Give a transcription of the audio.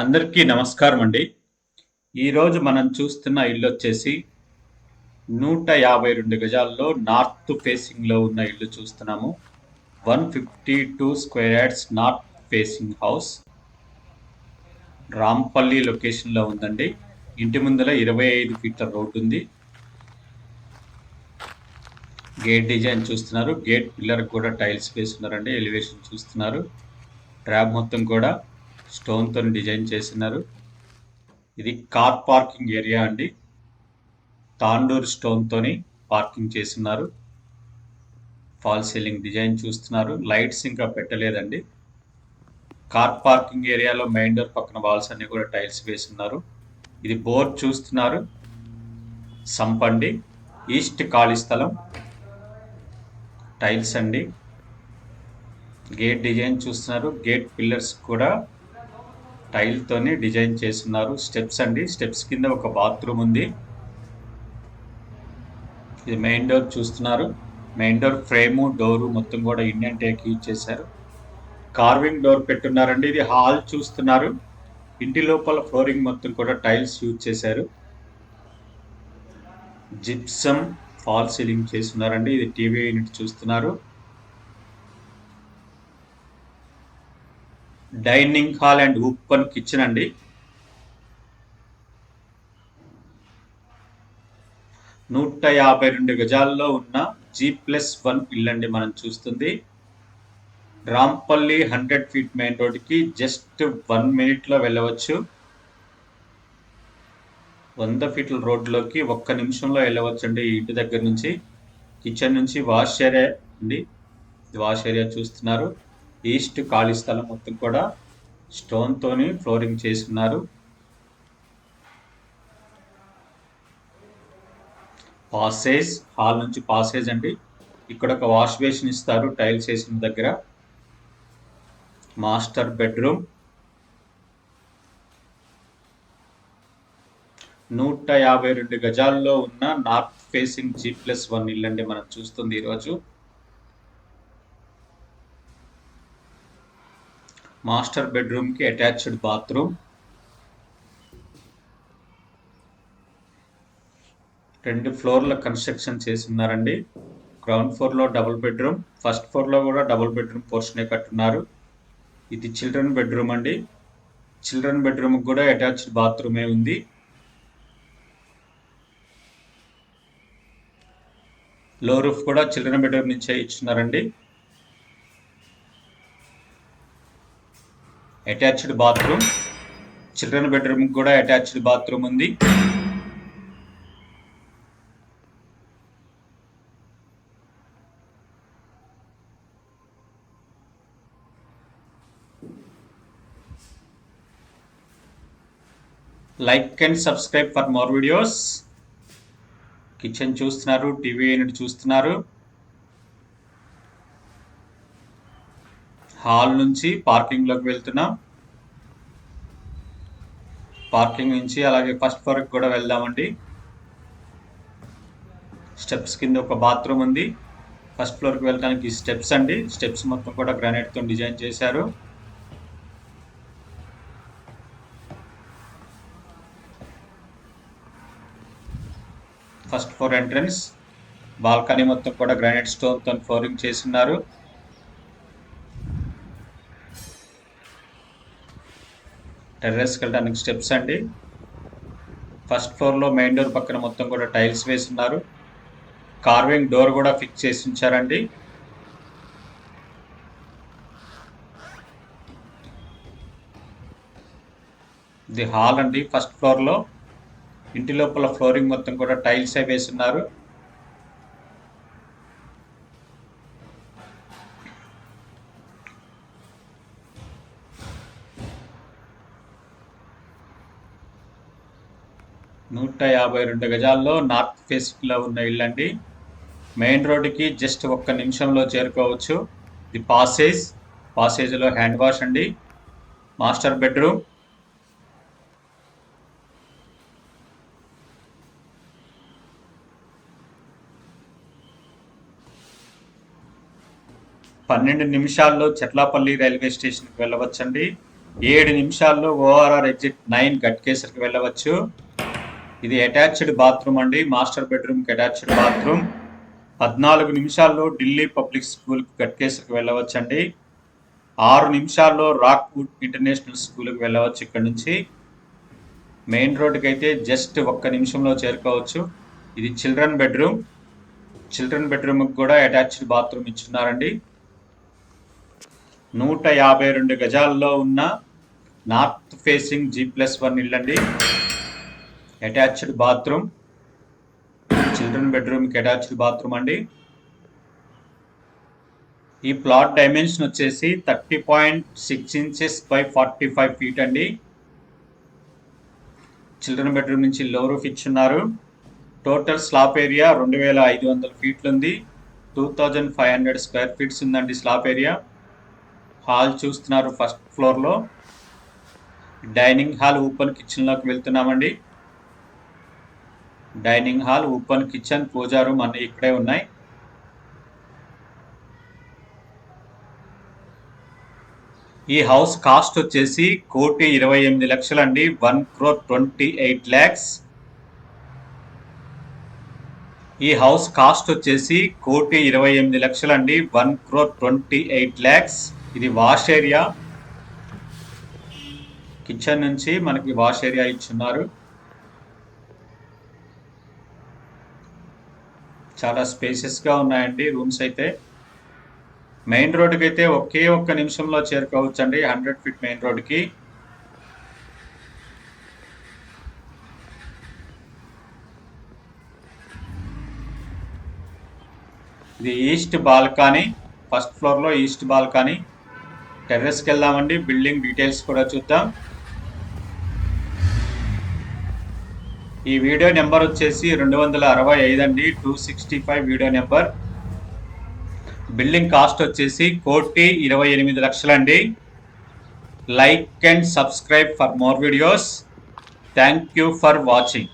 అందరికీ నమస్కారం అండి. ఈరోజు మనం చూస్తున్న ఇల్లు వచ్చేసి నూట యాభై రెండు గజాల్లో నార్త్ ఫేసింగ్లో ఉన్న ఇల్లు చూస్తున్నాము. One fifty two square yards north facing house. Rampally లొకేషన్లో ఉందండి. ఇంటి ముందర ఇరవై ఐదు ఫీట్ల రోడ్డు ఉంది. గేట్ డిజైన్ చూస్తున్నారు. గేట్ పిల్లర్ కూడా టైల్స్ వేస్తున్నారండి ఎలివేషన్ చూస్తున్నారు. ట్రాప్ మొత్తం కూడా స్టోన్తో డిజైన్ చేసినారు. ఇది కార్ పార్కింగ్ ఏరియా అండి. తాండూర్ స్టోన్తోని పార్కింగ్ చేస్తున్నారు ఫాల్ సీలింగ్ డిజైన్ చూస్తున్నారు. లైట్స్ ఇంకా పెట్టలేదండి. కార్ పార్కింగ్ ఏరియాలో మెయిన్ డోర్ పక్కన వాల్స్ అన్ని కూడా టైల్స్ వేస్తున్నారు ఇది బోర్డ్ చూస్తున్నారు. సంపండి ఈస్ట్ ఖాళీ స్థలం. టైల్స్ అండి. గేట్ డిజైన్ చూస్తున్నారు. గేట్ పిల్లర్స్ కూడా టైల్తోనే డిజైన్ చేస్తున్నారు. స్టెప్స్ అండి. స్టెప్స్ కింద ఒక బాత్రూమ్ ఉంది. ఇది మెయిన్ డోర్ చూస్తున్నారు. మెయిన్ డోర్ ఫ్రేము డోరు మొత్తం కూడా ఇండియన్ టేక్ యూజ్ చేశారు. కార్వింగ్ డోర్ పెట్టున్నారండి. ఇది హాల్ చూస్తున్నారు. ఇంటి లోపల ఫ్లోరింగ్ మొత్తం కూడా టైల్స్ యూజ్ చేశారు. జిప్సమ్ ఫాల్ సీలింగ్ చేస్తున్నారండి. ఇది టీవీ యూనిట్ చూస్తున్నారు. Dining hall and open kitchen అండి. నూట యాభై రెండు గజాల్లో ఉన్న జీ ప్లస్ వన్ ఇల్లు అండి మనం చూస్తుంది. రాంపల్లి హండ్రెడ్ ఫీట్ మెయిన్ రోడ్కి జస్ట్ వన్ మినిట్లో వెళ్ళవచ్చు. వంద ఫీట్ల రోడ్లోకి ఒక్క నిమిషంలో వెళ్ళవచ్చు అండి ఇంటి దగ్గర నుంచి. కిచెన్ నుంచి వాష్ ఏరియా అండి. వాష్ ఏరియా చూస్తున్నారు. ఈస్ట్ ఖాళీ స్థలం మొత్తం కూడా స్టోన్తోని ఫ్లోరింగ్ చేస్తున్నారు. పాసేజ్ హాల్ నుంచి పాసేజ్ అండి. ఇక్కడ ఒక వాష్ బేసిన్ ఇస్తారు టైల్స్ వేసిన దగ్గర. మాస్టర్ బెడ్రూమ్ నూట యాభై రెండు గజాల్లో ఉన్న north facing G plus one ఇల్లు అండి మనం చూస్తుంది ఈరోజు. మాస్టర్ బెడ్రూమ్కి అటాచ్డ్ బాత్రూమ్. రెండు ఫ్లోర్ల కన్స్ట్రక్షన్ చేసి ఉన్నారండి గ్రౌండ్ ఫ్లోర్లో డబుల్ బెడ్రూమ్. ఫస్ట్ ఫ్లోర్లో కూడా డబుల్ బెడ్రూమ్ పోర్షనే కట్టున్నారు. ఇది చిల్డ్రన్ బెడ్రూమ్ అండి. చిల్డ్రన్ బెడ్రూమ్ కూడా అటాచ్డ్ బాత్రూమే ఉంది. లో రూఫ్ కూడా చిల్డ్రన్ బెడ్రూమ్ నుంచే ఇచ్చున్నారండి అటాచ్డ్ బాత్రూమ్ చిల్డ్రన్ బెడ్రూమ్ కూడా అటాచ్డ్ బాత్రూమ్ ఉంది. Like and subscribe for more videos kitchen చూస్తున్నారు టీవీ యూనిట్ చూస్తున్నారు. హాల్ నుంచి పార్కింగ్లోకి వెళ్తున్నాం. పార్కింగ్ నుంచి అలాగే ఫస్ట్ ఫ్లోర్కి కూడా వెళ్దామండి. స్టెప్స్ కింద ఒక బాత్రూమ్ ఉంది. ఫస్ట్ ఫ్లోర్కి వెళ్ళడానికి స్టెప్స్ అండి. స్టెప్స్ మొత్తం కూడా గ్రానైట్తో డిజైన్ చేశారు. First floor entrance. బాల్కనీ మొత్తం కూడా గ్రానైట్ స్టోన్తో ఫ్లోరింగ్ చేస్తున్నారు టెర్రస్కి వెళ్ళడానికి స్టెప్స్ అండి. ఫస్ట్ ఫ్లోర్లో మెయిన్ డోర్ పక్కన మొత్తం కూడా టైల్స్ వేస్తున్నారు కార్వింగ్ డోర్ కూడా ఫిక్స్ చేసి ఉంచారండి. ఇది హాల్ అండి ఫస్ట్ ఫ్లోర్లో ఇంటి లోపల ఫ్లోరింగ్ మొత్తం కూడా టైల్స్ వేస్తున్నారు నూట యాభై రెండు గజాల్లో నార్త్ ఫేస్లో ఉన్న ఇల్లు అండి మెయిన్ రోడ్డుకి జస్ట్ ఒక్క నిమిషంలో చేరుకోవచ్చు. The passage. పాసేజ్లో హ్యాండ్ వాష్ అండి. Master bedroom. పన్నెండు నిమిషాల్లో చెట్లాపల్లి రైల్వే స్టేషన్కి వెళ్ళవచ్చండి. ఏడు నిమిషాల్లో ఓఆర్ఆర్ ఎగ్జిట్ నైన్ గట్కేసర్కి వెళ్ళవచ్చు. ఇది అటాచ్డ్ బాత్రూమ్ అండి మాస్టర్ బెడ్రూమ్కి అటాచ్డ్ బాత్రూమ్. పద్నాలుగు నిమిషాల్లో ఢిల్లీ పబ్లిక్ స్కూల్కి గట్కేసర్కి వెళ్ళవచ్చండి. ఆరు నిమిషాల్లో రాక్వుడ్ ఇంటర్నేషనల్ స్కూల్కి వెళ్ళవచ్చు ఇక్కడ నుంచి. మెయిన్ రోడ్డుకి అయితే జస్ట్ ఒక్క నిమిషంలో చేరుకోవచ్చు. ఇది చిల్డ్రన్ బెడ్రూమ్. చిల్డ్రన్ బెడ్రూమ్కి కూడా అటాచ్డ్ బాత్రూమ్ ఇచ్చున్నారండి. నూట యాభై రెండు గజాల్లో ఉన్న north facing G plus one ఇల్లండి. Attached bathroom. Children బెడ్రూమ్కి అటాచ్డ్ బాత్రూమ్ అండి. ఈ ప్లాట్ డైమెన్షన్ వచ్చేసి thirty point six inches by forty five feet అండి. చిల్డ్రన్ బెడ్రూమ్ నుంచి లో రూఫ్ ఇచ్చున్నారు టోటల్ స్లాప్ ఏరియా రెండు వేల ఐదు వందల ఫీట్లు ఉంది. Two thousand five hundred square feets ఉందండి స్లాప్ ఏరియా. హాల్ చూస్తున్నారు ఫస్ట్ ఫ్లోర్లో. డైనింగ్ హాల్ ఓపెన్ కిచెన్లోకి వెళ్తున్నామండి. Dining hall open kitchen puja room అన్ని ఇక్కడే ఉన్నాయి. ఈ హౌస్ కాస్ట్ వచ్చేసి కోటి ఇరవై ఎనిమిది లక్షలు అండి one crore twenty eight lakhs. ఈ హౌస్ కాస్ట్ వచ్చేసి కోటి ఇరవై ఎనిమిది లక్షలు అండి one crore twenty eight lakhs. ఇది వాష్ ఏరియా. కిచెన్ నుంచి మనకి వాష్ ఏరియా ఇచ్చున్నారు. చాలా స్పేసెస్గా ఉన్నాయండి రూమ్స్ అయితే. మెయిన్ రోడ్డుకి అయితే ఒకే ఒక్క నిమిషంలో చేరుకోవచ్చు అండి హండ్రెడ్ ఫీట్ మెయిన్ రోడ్డుకి ఇది ఈస్ట్ బాల్కనీ ఫస్ట్ ఫ్లోర్లో ఈస్ట్ బాల్కనీ టెర్రస్కి వెళ్దామండి బిల్డింగ్ డీటెయిల్స్ కూడా చూద్దాం. ఈ వీడియో నెంబర్ వచ్చేసి రెండు వందల అరవై ఐదు అండి two sixty five video number. Building cost వచ్చేసి కోటి ఇరవై ఎనిమిది లక్షలండి. Like and subscribe for more videos. Thank you for watching.